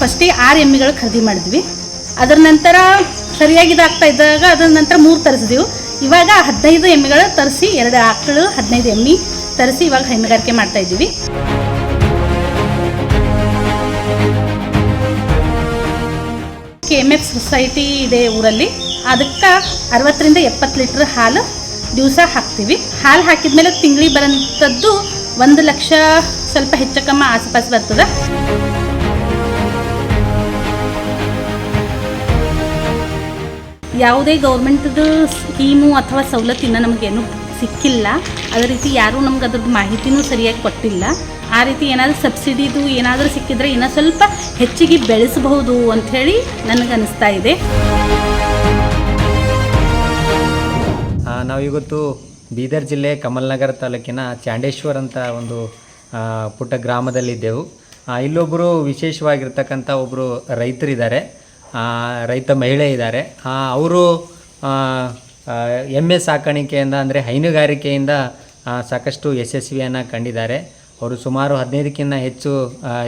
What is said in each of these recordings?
ಫಸ್ಟಿಗೆ ಆರು ಎಮ್ಮಿಗಳು ಖರೀದಿ ಮಾಡಿದ್ವಿ. ಅದರ ನಂತರ ಸರಿಯಾಗಿ ಇದಾಗ್ತಾ ಇದ್ದಾಗ ಅದರ ನಂತರ ಮೂರು ತರಿಸಿದೆವು. ಇವಾಗ ಹದಿನೈದು ಎಮ್ಮಿಗಳು ತರಿಸಿ ಎರಡು ಆಕಳು ಹದಿನೈದು ಎಮ್ಮಿ ತರಿಸಿ ಇವಾಗ ಹೈನುಗಾರಿಕೆ ಮಾಡ್ತಾ ಇದ್ದೀವಿ. ಕೆ ಎಂ ಎಫ್ ಸೊಸೈಟಿ ಇದೆ ಊರಲ್ಲಿ. ಅದಕ್ಕೆ ಅರವತ್ತರಿಂದ ಎಪ್ಪತ್ತು ಲೀಟ್ರ್ ಹಾಲು ದಿವಸ ಹಾಕ್ತೀವಿ. ಹಾಲು ಹಾಕಿದ್ಮೇಲೆ ತಿಂಗಳಿಗೆ ಬರೋಂಥದ್ದು ಒಂದು ಲಕ್ಷ ಸ್ವಲ್ಪ ಹೆಚ್ಚು ಕಮ್ಮ ಆಸುಪಾಸು ಬರ್ತದೆ. ಯಾವುದೇ ಗೌರ್ಮೆಂಟ್ದು ಸ್ಕೀಮು ಅಥವಾ ಸವಲತ್ತಿನ ನಮಗೇನು ಸಿಕ್ಕಿಲ್ಲ. ಅದೇ ರೀತಿ ಯಾರೂ ನಮ್ಗೆ ಅದ್ರದ್ದು ಮಾಹಿತಿನೂ ಸರಿಯಾಗಿ ಕೊಟ್ಟಿಲ್ಲ. ಆ ರೀತಿ ಏನಾದರೂ ಸಬ್ಸಿಡಿದು ಏನಾದರೂ ಸಿಕ್ಕಿದ್ರೆ ಇನ್ನೂ ಸ್ವಲ್ಪ ಹೆಚ್ಚಿಗೆ ಬೆಳೆಸಬಹುದು ಅಂಥೇಳಿ ನನಗೆ ಅನಿಸ್ತಾ ಇದೆ ನಾವಿವತ್ತು ಬೀದರ್ ಜಿಲ್ಲೆ ಕಮಲ್ನಗರ ತಾಲೂಕಿನ ಚಾಂಡೇಶ್ವರ್ ಅಂತ ಒಂದು ಪುಟ್ಟ ಗ್ರಾಮದಲ್ಲಿದ್ದೆವು. ಇಲ್ಲೊಬ್ಬರು ವಿಶೇಷವಾಗಿರ್ತಕ್ಕಂಥ ಒಬ್ಬರು ರೈತರಿದ್ದಾರೆ. ರೈತ ಮಹಿಳೆ ಇದ್ದಾರೆ. ಅವರು ಎಮ್ಮೆ ಸಾಕಾಣಿಕೆಯಿಂದ ಅಂದರೆ ಹೈನುಗಾರಿಕೆಯಿಂದ ಸಾಕಷ್ಟು ಯಶಸ್ವಿಯನ್ನು ಕಂಡಿದ್ದಾರೆ. ಅವರು ಸುಮಾರು ಹದಿನೈದಕ್ಕಿಂತ ಹೆಚ್ಚು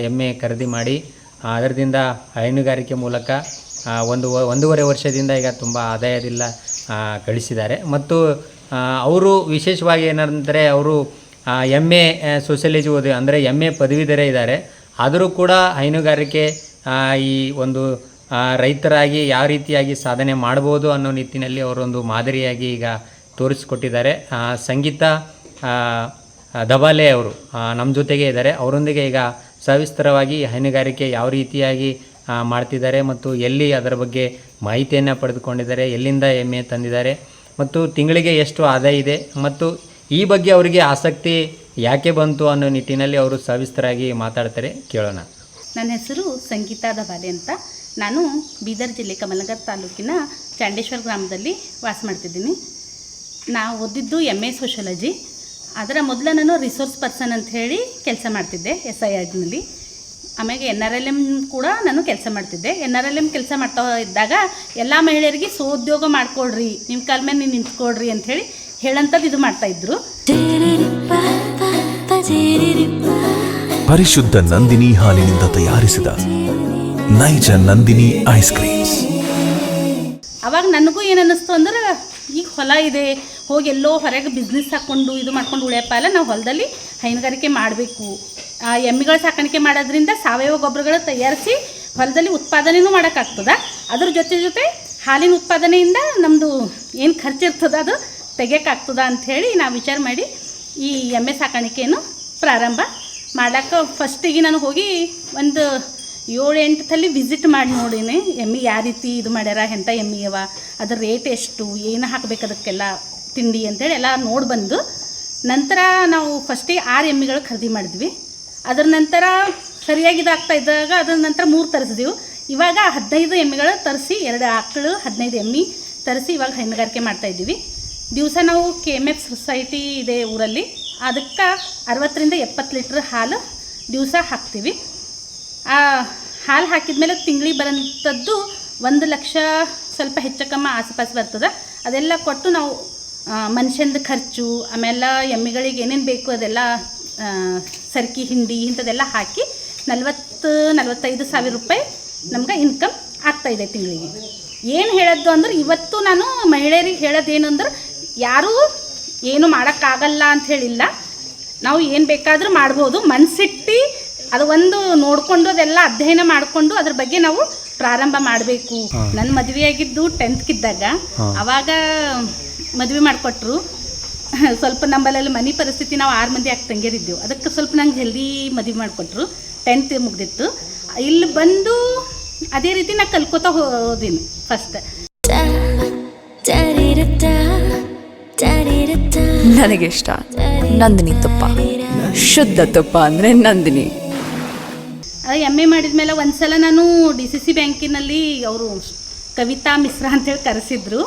ಎಮ್ಮೆ ಖರೀದಿ ಮಾಡಿ ಅದರಿಂದ ಹೈನುಗಾರಿಕೆ ಮೂಲಕ ಒಂದು, ಒಂದೂವರೆ ವರ್ಷದಿಂದ ಈಗ ತುಂಬ ಆದಾಯದಿಲ್ಲ ಗಳಿಸಿದ್ದಾರೆ. ಮತ್ತು ಅವರು ವಿಶೇಷವಾಗಿ ಏನಂದರೆ ಅವರು ಎಂ ಎ ಸೋಷಿಯಲಜಿ ಓದಿ, ಅಂದರೆ ಎಂ ಎ ಪದವೀಧರೇ ಇದ್ದಾರೆ. ಆದರೂ ಕೂಡ ಹೈನುಗಾರಿಕೆ ಈ ಒಂದು ರೈತರಾಗಿ ಯಾವ ರೀತಿಯಾಗಿ ಸಾಧನೆ ಮಾಡ್ಬೋದು ಅನ್ನೋ ನಿಟ್ಟಿನಲ್ಲಿ ಅವರೊಂದು ಮಾದರಿಯಾಗಿ ಈಗ ತೋರಿಸಿಕೊಟ್ಟಿದ್ದಾರೆ. ಸಂಗೀತ ದಬಾಲೆ ಅವರು ನಮ್ಮ ಜೊತೆಗೆ ಇದ್ದಾರೆ. ಅವರೊಂದಿಗೆ ಈಗ ಸವಿಸ್ತರವಾಗಿ ಹೈನುಗಾರಿಕೆ ಯಾವ ರೀತಿಯಾಗಿ ಮಾಡ್ತಿದ್ದಾರೆ ಮತ್ತು ಎಲ್ಲಿ ಅದರ ಬಗ್ಗೆ ಮಾಹಿತಿಯನ್ನು ಪಡೆದುಕೊಂಡಿದ್ದಾರೆ, ಎಲ್ಲಿಂದ ಎಮ್ಮೆ ತಂದಿದ್ದಾರೆ ಮತ್ತು ತಿಂಗಳಿಗೆ ಎಷ್ಟು ಆದಾಯ ಇದೆ ಮತ್ತು ಈ ಬಗ್ಗೆ ಅವರಿಗೆ ಆಸಕ್ತಿ ಯಾಕೆ ಬಂತು ಅನ್ನೋ ನಿಟ್ಟಿನಲ್ಲಿ ಅವರು ಸವಿಸ್ತರಾಗಿ ಮಾತಾಡ್ತಾರೆ. ಕೇಳೋಣ. ನನ್ನ ಹೆಸರು ಸಂಗೀತಾ ದಬಾಲೆ ಅಂತ. ನಾನು ಬೀದರ್ ಜಿಲ್ಲೆ ಕಮಲಗರ್ ತಾಲೂಕಿನ ಚಾಂಡೇಶ್ವರ ಗ್ರಾಮದಲ್ಲಿ ವಾಸ ಮಾಡ್ತಿದ್ದೀನಿ. ನಾನು ಓದಿದ್ದು ಎಂ ಎ ಸೋಷಿಯಾಲಜಿ ಅದರ ಮೊದಲು ನಾನು ರಿಸೋರ್ಸ್ ಪರ್ಸನ್ ಅಂತ ಹೇಳಿ ಕೆಲಸ ಮಾಡ್ತಿದ್ದೆ ಎಸ್ ಐ ಆರ್ನಲ್ಲಿ ಆಮೇಲೆ ಎನ್ ಆರ್ ಎಲ್ ಎಂ ಕೂಡ ನಾನು ಕೆಲಸ ಮಾಡ್ತಿದ್ದೆ. ಎನ್ ಆರ್ ಎಲ್ ಎಂ ಕೆಲಸ ಮಾಡ್ತಾ ಇದ್ದಾಗ ಎಲ್ಲ ಮಹಿಳೆಯರಿಗೆ ಸ್ವೋದ್ಯೋಗ ಮಾಡ್ಕೊಳ್ರಿ ನಿಮ್ಮ ಕಾಲ ಮೇಲೆ ನೀವು ನಿಂತ್ಕೊಳ್ರಿ ಅಂಥೇಳಿ ಹೇಳಂಥದ್ದು ಇದು ಮಾಡ್ತಾಯಿದ್ರು ಪರಿಶುದ್ಧ ನಂದಿನಿ ಹಾಲಿನಿಂದ ತಯಾರಿಸಿದ ನೈಜ ನಂದಿನಿ ಐಸ್ ಕ್ರೀಮ್ಸ್ ಅವಾಗ ನನಗೂ ಏನು ಅನ್ನಿಸ್ತು ಅಂದ್ರೆ, ಈಗ ಹೊಲ ಇದೆ, ಹೋಗಿ ಎಲ್ಲೋ ಹೊರಗೆ ಬಿಸ್ನೆಸ್ ಹಾಕ್ಕೊಂಡು ಇದು ಮಾಡ್ಕೊಂಡು ಉಳಿಯಪ್ಪ ಅಲ್ಲ, ನಾವು ಹೊಲದಲ್ಲಿ ಹೈನುಗಾರಿಕೆ ಮಾಡಬೇಕು. ಎಮ್ಮಿಗಳ ಸಾಕಾಣಿಕೆ ಮಾಡೋದ್ರಿಂದ ಸಾವಯವ ಗೊಬ್ಬರಗಳು ತಯಾರಿಸಿ ಹೊಲದಲ್ಲಿ ಉತ್ಪಾದನೆಯೂ ಮಾಡೋಕ್ಕಾಗ್ತದೆ. ಅದ್ರ ಜೊತೆ ಜೊತೆ ಹಾಲಿನ ಉತ್ಪಾದನೆಯಿಂದ ನಮ್ಮದು ಏನು ಖರ್ಚು ಇರ್ತದೆ ಅದು ತೆಗಿಯೋಕ್ಕಾಗ್ತದ ಅಂಥೇಳಿ ನಾವು ವಿಚಾರ ಮಾಡಿ ಈ ಎಮ್ಮೆ ಸಾಕಾಣಿಕೆಯನ್ನು ಪ್ರಾರಂಭ ಮಾಡಕ್ಕೆ ಫಸ್ಟಿಗೆ ನಾನು ಹೋಗಿ ಒಂದು ಏಳು ಎಂಟು ತಲೆ ವಿಸಿಟ್ ಮಾಡಿ ನೋಡೀನಿ, ಎಮ್ಮಿ ಯಾವ ರೀತಿ ಇದು ಮಾಡ್ಯಾರ, ಎಂಥ ಎಮ್ಮಿ ಅವ, ಅದ್ರ ರೇಟ್ ಎಷ್ಟು, ಏನು ಹಾಕ್ಬೇಕು ಅದಕ್ಕೆಲ್ಲ ತಿಂಡಿ ಅಂತೇಳಿ ಎಲ್ಲ ನೋಡಿ ಬಂದು, ನಂತರ ನಾವು ಫಸ್ಟಿಗೆ ಆರು ಎಮ್ಮಿಗಳು ಖರೀದಿ ಮಾಡಿದ್ವಿ. ಅದರ ನಂತರ ಸರಿಯಾಗಿ ಇದಾಗ್ತಾ ಇದ್ದಾಗ ಅದರ ನಂತರ ಮೂರು ತರಿಸಿದೆವು. ಇವಾಗ ಹದಿನೈದು ಎಮ್ಮಿಗಳು ತರಿಸಿ, ಎರಡು ಆಕಳು, ಹದಿನೈದು ಎಮ್ಮಿ ತರಿಸಿ ಇವಾಗ ಹೈನುಗಾರಿಕೆ ಮಾಡ್ತಾ ಇದ್ದೀವಿ. ದಿವಸ ನಾವು ಕೆ ಎಂ ಎಫ್ ಸೊಸೈಟಿ ಇದೆ ಊರಲ್ಲಿ, ಅದಕ್ಕೆ ಅರವತ್ತರಿಂದ ಎಪ್ಪತ್ತು ಲೀಟ್ರ್ ಹಾಲು ದಿವಸ ಹಾಕ್ತೀವಿ. ಆ, ಹಾಲು ಹಾಕಿದ್ಮೇಲೆ ತಿಂಗಳಿಗೆ ಬರೋಂಥದ್ದು ಒಂದು ಲಕ್ಷ ಸ್ವಲ್ಪ ಹೆಚ್ಚು ಕಮ್ಮ ಆಸುಪಾಸು ಬರ್ತದೆ. ಅದೆಲ್ಲ ಕೊಟ್ಟು ನಾವು ಮನುಷ್ಯಂದು ಖರ್ಚು ಆಮೇಲೆ ಎಮ್ಮೆಗಳಿಗೆ ಏನೇನು ಬೇಕು ಅದೆಲ್ಲ ಸರ್ಕಿ, ಹಿಂಡಿ ಇಂಥದ್ದೆಲ್ಲ ಹಾಕಿ ನಲ್ವತ್ತು, ನಲ್ವತ್ತೈದು ಸಾವಿರ ರೂಪಾಯಿ ನಮ್ಗೆ ಇನ್ಕಮ್ ಆಗ್ತಾಯಿದೆ ತಿಂಗಳಿಗೆ. ಏನು ಹೇಳೋದು ಅಂದ್ರೆ ಇವತ್ತು ನಾನು ಮಹಿಳೆಯರಿಗೆ ಹೇಳೋದೇನು ಅಂದ್ರೆ ಯಾರೂ ಏನು ಮಾಡೋಕ್ಕಾಗಲ್ಲ ಅಂತ ಹೇಳಿಲ್ಲ. ನಾವು ಏನು ಬೇಕಾದರೂ ಮಾಡ್ಬೋದು. ಮನಸ್ಸಿಟ್ಟು ಅದು ಒಂದು ನೋಡಿಕೊಂಡು ಅದೆಲ್ಲ ಅಧ್ಯಯನ ಮಾಡಿಕೊಂಡು ಅದ್ರ ಬಗ್ಗೆ ನಾವು ಪ್ರಾರಂಭ ಮಾಡಬೇಕು. ನನ್ನ ಮದುವೆಯಾಗಿದ್ದು ಟೆಂತ್ಕಿದ್ದಾಗ ಅವಾಗ ಮದುವೆ ಮಾಡಿಕೊಟ್ರು. ಸ್ವಲ್ಪ ನಂಬಲ್ಲಿ ಮನೆ ಪರಿಸ್ಥಿತಿ ನಾವು ಆರು ಮಂದಿ ಆಗಿ ತಂಗಿಯರಿದ್ದೆವು ಅದಕ್ಕೆ ಸ್ವಲ್ಪ ನಂಗೆ ಜಲ್ದಿ ಮದುವೆ ಮಾಡಿಕೊಟ್ರು. ಟೆಂತ್ ಮುಗ್ದಿತ್ತು. ಇಲ್ಲಿ ಬಂದು ಅದೇ ರೀತಿ ನಾ ಕಲ್ಕೋತಾ ಹೋದೀನಿ ಫಸ್ಟ್ ನನಗಿಷ್ಟ ನಂದಿನಿ ತುಪ್ಪ. ಶುದ್ಧ ತುಪ್ಪ ಅಂದರೆ ನಂದಿನಿ. ಎಂ ಎ ಒಂದ ಸಲ ನಾನು ಡಿ ಸಿ ಸಿ ಬ್ಯಾಂಕಿನಲ್ಲಿ ಅವರು ಕವಿತಾ ಮಿಶ್ರಾ ಅಂತೇಳಿ ಕರೆಸಿದ್ರು.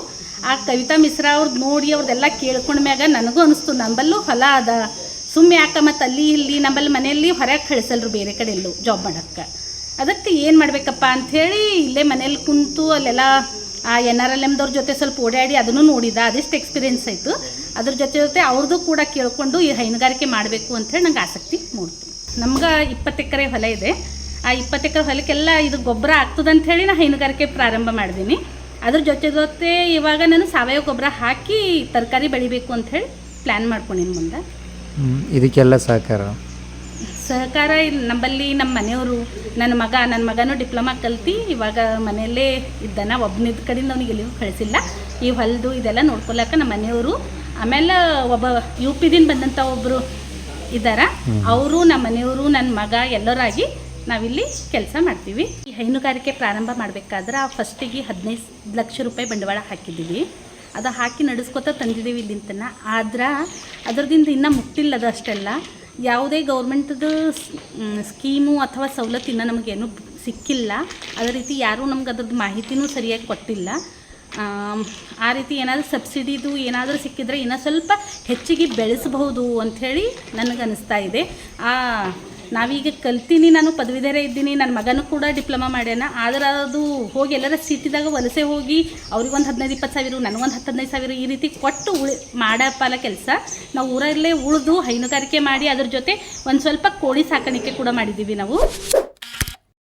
ಆ ಕವಿತಾ ಮಿಶ್ರಾ ಅವ್ರದ್ದು ನೋಡಿ ಅವ್ರದ್ದೆಲ್ಲ ಕೇಳ್ಕೊಂಡ್ಮ್ಯಾಗ ನನಗೂ ಅನಿಸ್ತು, ನಂಬಲ್ಲೂ ಹೊಲ ಅದ. ಸುಮ್ಮ ಯಾಕೆ ಮತ್ತು ಅಲ್ಲಿ ಇಲ್ಲಿ ನಂಬಲ್ಲಿ ಮನೆಯಲ್ಲಿ ಹೊರಗೆ ಕಳಿಸಲ್ರು ಬೇರೆ ಕಡೆ ಎಲ್ಲೂ ಜಾಬ್ ಮಾಡೋಕ್ಕೆ. ಅದಕ್ಕೆ ಏನು ಮಾಡಬೇಕಪ್ಪ ಅಂಥೇಳಿ ಇಲ್ಲೇ ಮನೇಲಿ ಕುಂತು ಅಲ್ಲೆಲ್ಲ ಆ ಎನ್ ಆರ್ ಎಲ್ ಎಮ್ದವ್ರ ಜೊತೆ ಸ್ವಲ್ಪ ಓಡಾಡಿ ಅದನ್ನು ನೋಡಿದ. ಅದೆಷ್ಟು ಎಕ್ಸ್ಪೀರಿಯೆನ್ಸ್ ಆಯಿತು. ಅದ್ರ ಜೊತೆ ಜೊತೆ ಅವ್ರದ್ದು ಕೂಡ ಕೇಳಿಕೊಂಡು ಈ ಹೈನುಗಾರಿಕೆ ಮಾಡಬೇಕು ಅಂಥೇಳಿ ನಂಗೆ ಆಸಕ್ತಿ ಮೂಡ್ತು. ನಮ್ಗೆ ಇಪ್ಪತ್ತು ಎಕರೆ ಹೊಲ ಇದೆ. ಆ ಇಪ್ಪತ್ತು ಎಕರೆ ಹೊಲಕ್ಕೆಲ್ಲ ಇದು ಗೊಬ್ಬರ ಆಗ್ತದೆ ಅಂತ ಹೇಳಿ ನಾನು ಹೈನುಗಾರಿಕೆ ಪ್ರಾರಂಭ ಮಾಡಿದ್ದೀನಿ ಅದ್ರ ಜೊತೆ ಜೊತೆ ಇವಾಗ ನಾನು ಸಾವಯವ ಗೊಬ್ಬರ ಹಾಕಿ ತರಕಾರಿ ಬೆಳಿಬೇಕು ಅಂತ ಹೇಳಿ ಪ್ಲ್ಯಾನ್ ಮಾಡ್ಕೊಂಡಿನಿ ಮುಂದೆ. ಇದಕ್ಕೆಲ್ಲ ಸಹಕಾರ? ಸಹಕಾರ ನಮ್ಮಲ್ಲಿ ನಮ್ಮ ಮನೆಯವರು ನನ್ನ ಮಗ ನನ್ನ ಮಗನೂ ಡಿಪ್ಲೊಮಾ ಕಲ್ತು ಇವಾಗ ಮನೆಯಲ್ಲೇ ಇದ್ದಾನ. ಒಬ್ಬನಿದ್ದ ಕಡೆಯಿಂದ ಅವ್ನಿಗೆ ಎಲ್ಲಿಗೂ ಕಳಿಸಿಲ್ಲ. ಈ ಹೊಲದು ಇದೆಲ್ಲ ನೋಡ್ಕೊಳಕ ನಮ್ಮ ಮನೆಯವರು ಆಮೇಲೆ ಒಬ್ಬ ಯು ಪಿದಿಂದ ಬಂದಂಥ ಒಬ್ಬರು ಇದ್ದಾರ. ಅವರು ನಮ್ಮ ಮನೆಯವರು ನನ್ನ ಮಗ ಎಲ್ಲರಾಗಿ ನಾವಿಲ್ಲಿ ಕೆಲಸ ಮಾಡ್ತೀವಿ. ಈ ಹೈನುಗಾರಿಕೆ ಪ್ರಾರಂಭ ಮಾಡಬೇಕಾದ್ರೆ ಫಸ್ಟಿಗೆ ಹದಿನೈದು ಲಕ್ಷ ರೂಪಾಯಿ ಬಂಡವಾಳ ಹಾಕಿದ್ದೀವಿ. ಅದು ಹಾಕಿ ನಡೆಸ್ಕೊತ ತಂದಿದ್ದೀವಿ ಇಲ್ಲಿಂತನ ಆದ್ರೆ ಅದರದಿಂದ ಇನ್ನೂ ಮುಟ್ಟಿಲ್ಲ ಅದು ಅಷ್ಟೆಲ್ಲ ಯಾವುದೇ ಗೌರ್ಮೆಂಟ್ದು ಸ್ಕೀಮು ಅಥವಾ ಸವಲತ್ತಿನ ನಮಗೇನು ಸಿಕ್ಕಿಲ್ಲ. ಅದೇ ರೀತಿ ಯಾರೂ ನಮ್ಗೆ ಅದ್ರದ್ದು ಮಾಹಿತಿನೂ ಸರಿಯಾಗಿ ಕೊಟ್ಟಿಲ್ಲ. ಆ ರೀತಿ ಏನಾದರೂ ಸಬ್ಸಿಡಿದು ಏನಾದರೂ ಸಿಕ್ಕಿದ್ರೆ ಇನ್ನೂ ಸ್ವಲ್ಪ ಹೆಚ್ಚಿಗೆ ಬೆಳೆಸಬಹುದು ಅಂಥೇಳಿ ನನಗೆ ಅನಿಸ್ತಾ ಇದೆ. ಆ ನಾವೀಗ ಕಲ್ತೀನಿ, ನಾನು ಪದವೀಧರ ಇದ್ದೀನಿ ನನ್ನ ಮಗನೂ ಕೂಡ ಡಿಪ್ಲೊಮಾ ಮಾಡ್ಯಾನ. ಆದ್ರೆ ಅದು ಹೋಗಿ ಎಲ್ಲರ ಸಿಟಿದಾಗ ವಲಸೆ ಹೋಗಿ ಅವ್ರಿಗೊಂದು ಹದಿನೈದು, ಇಪ್ಪತ್ತು ಸಾವಿರ, ನನಗೊಂದು ಹತ್ತು ಹದಿನೈದು ಸಾವಿರ ಈ ರೀತಿ ಕೊಟ್ಟು ಉಳಿ ಮಾಡಪ್ಪಲ್ಲ ಕೆಲಸ. ನಾವು ಊರಲ್ಲೇ ಉಳಿದು ಹೈನುಗಾರಿಕೆ ಮಾಡಿ ಅದ್ರ ಜೊತೆ ಒಂದು ಸ್ವಲ್ಪ ಕೋಳಿ ಸಾಕಾಣಿಕೆ ಕೂಡ ಮಾಡಿದ್ದೀವಿ ನಾವು.